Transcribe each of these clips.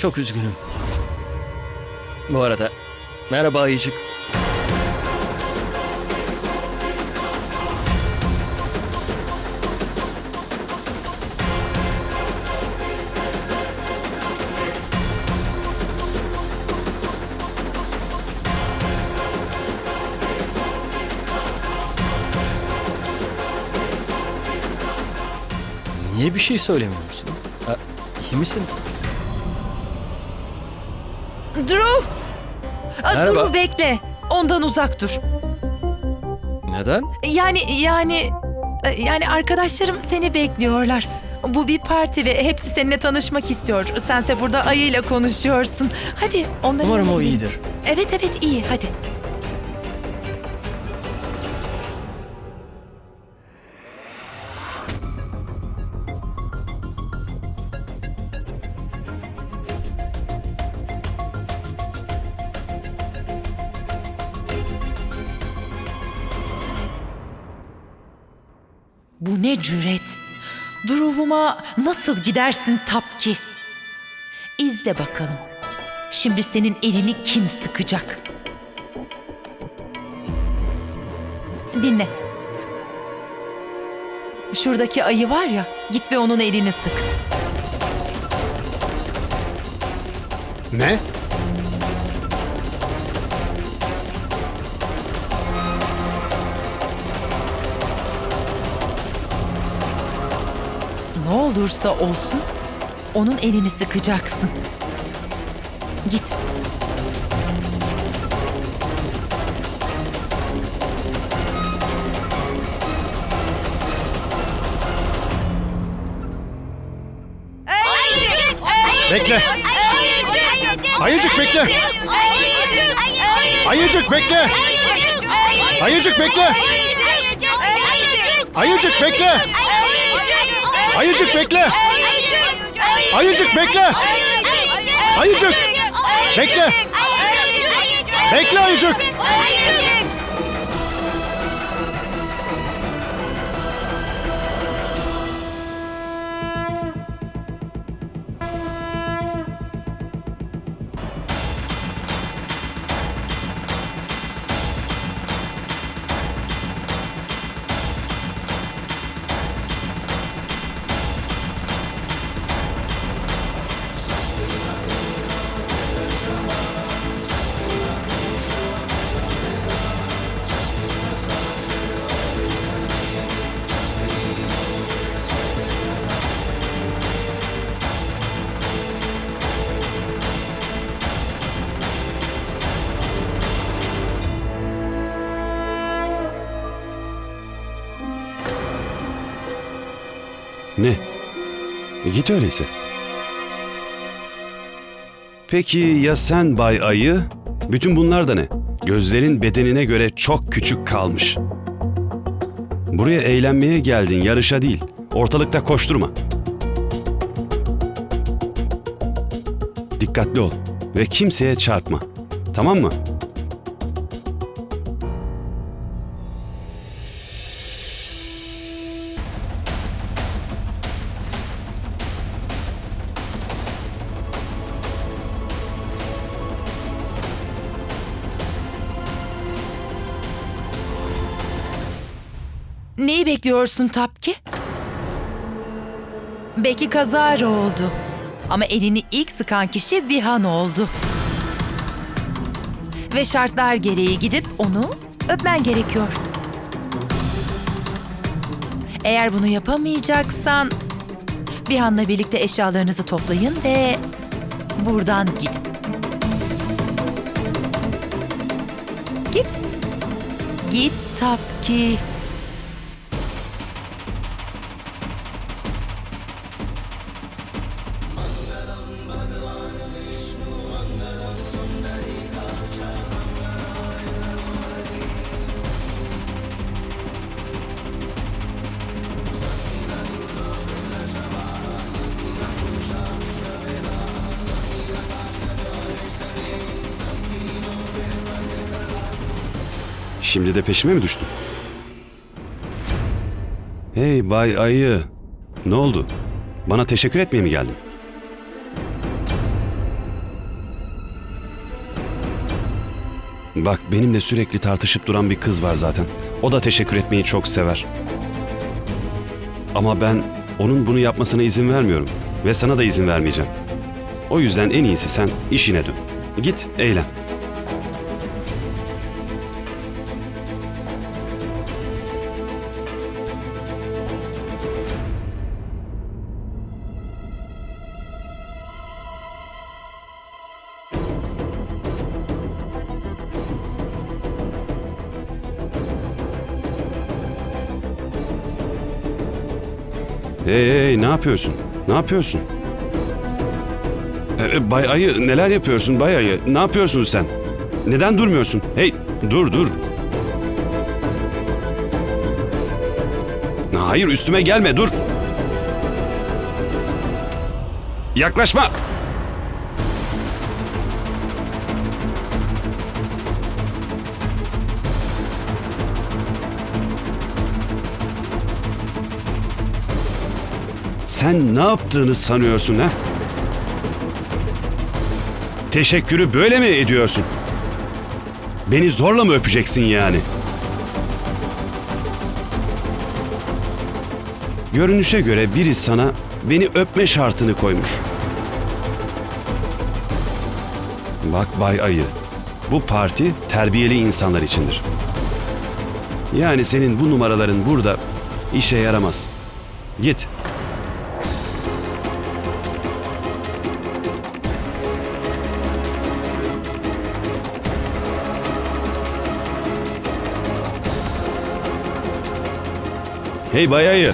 Çok üzgünüm. Bu arada merhaba Ayıcık. Niye bir şey söylemiyorsun? Ha, iyi misin? Drew! Merhaba. Drew bekle. Ondan uzak dur. Neden? Yani yani e, yani arkadaşlarım seni bekliyorlar. Bu bir parti ve hepsi seninle tanışmak istiyor. Sense burada ayıyla konuşuyorsun. Hadi onların Umarım o iyidir. Evet evet iyi hadi. Bu ne cüret? Duruvuma nasıl gidersin Tapki? İzle bakalım. Şimdi senin elini kim sıkacak? Dinle. Şuradaki ayı var ya, git ve onun elini sık. Ne? Ne olursa olsun onun elini sıkacaksın. Git. Bekle. Ayıcık bekle. Ayıcık bekle. Ayıcık bekle. Ayıcık bekle. Ayıcık bekle. Ayıcık bekle. Ayıcık. Bekle. Bekle ayıcık. Ne? E, Git öyleyse. Peki ya sen Bay Ayı? Bütün bunlar da ne? Gözlerin bedenine göre çok küçük kalmış. Buraya eğlenmeye geldin, yarışa değil. Ortalıkta koşturma. Dikkatli ol ve kimseye çarpma. Tamam mı? Neyi bekliyorsun Tapki? Belki kazara oldu. Ama elini ilk sıkan kişi Vihan oldu. Ve şartlar gereği gidip onu öpmen gerekiyor. Eğer bunu yapamayacaksan Vihan'la birlikte eşyalarınızı toplayın ve buradan gidin. Git. Git Tapki. Şimdi de peşime mi düştün? Hey Bay Ayı. Ne oldu? Bana teşekkür etmeye mi geldin? Bak benimle sürekli tartışıp duran bir kız var zaten. O da teşekkür etmeyi çok sever. Ama ben onun bunu yapmasına izin vermiyorum ve sana da izin vermeyeceğim. O yüzden en iyisi sen işine dön. Git eğlen. Hey hey ne yapıyorsun? Ne yapıyorsun? Ee, Bay Ayı neler yapıyorsun Bay Ayı? Ne yapıyorsun sen? Neden durmuyorsun? Hey dur dur. Hayır üstüme gelme dur. Yaklaşma. Sen ne yaptığını sanıyorsun ha? Teşekkürü böyle mi ediyorsun? Beni zorla mı öpeceksin yani? Görünüşe göre biri sana beni öpme şartını koymuş. Bak Bay Ayı, bu parti terbiyeli insanlar içindir. Yani senin bu numaraların burada işe yaramaz. Git. Hey Bay Ayı.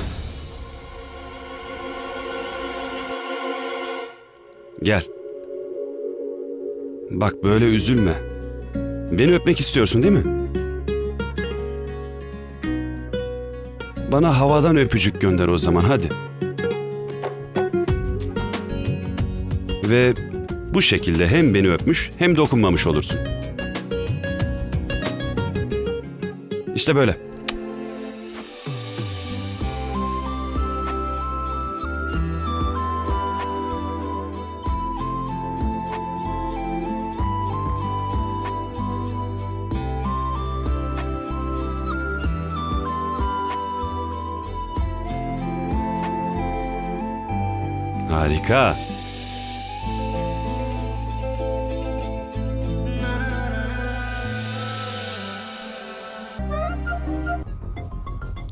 Gel. Bak böyle üzülme. Beni öpmek istiyorsun değil mi? Bana havadan öpücük gönder o zaman hadi. Ve bu şekilde hem beni öpmüş hem dokunmamış olursun. İşte böyle. Harika.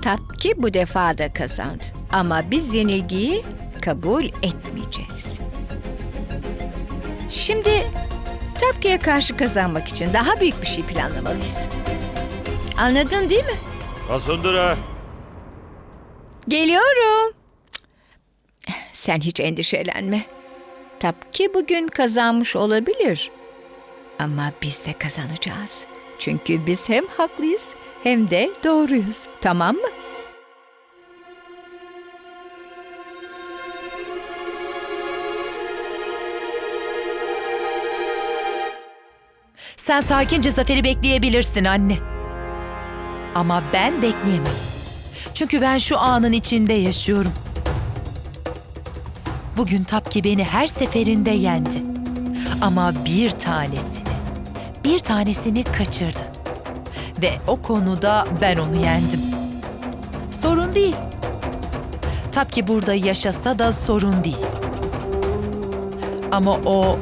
Tapki bu defa da kazandı. Ama biz yenilgiyi kabul etmeyeceğiz. Şimdi Tapki'ye karşı kazanmak için daha büyük bir şey planlamalıyız. Anladın değil mi? Asundura. Geliyorum. Sen hiç endişelenme. Tapki bugün kazanmış olabilir. Ama biz de kazanacağız. Çünkü biz hem haklıyız hem de doğruyuz. Tamam mı? Sen sakince zaferi bekleyebilirsin anne. Ama ben bekleyemem. Çünkü ben şu anın içinde yaşıyorum. Bugün Tapki beni her seferinde yendi. Ama bir tanesini, bir tanesini kaçırdı. Ve o konuda ben onu yendim. Sorun değil. Tapki burada yaşasa da sorun değil. Ama o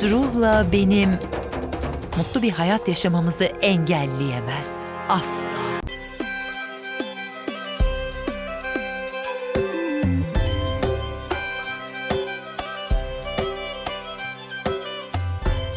Drew'la benim mutlu bir hayat yaşamamızı engelleyemez. Asla.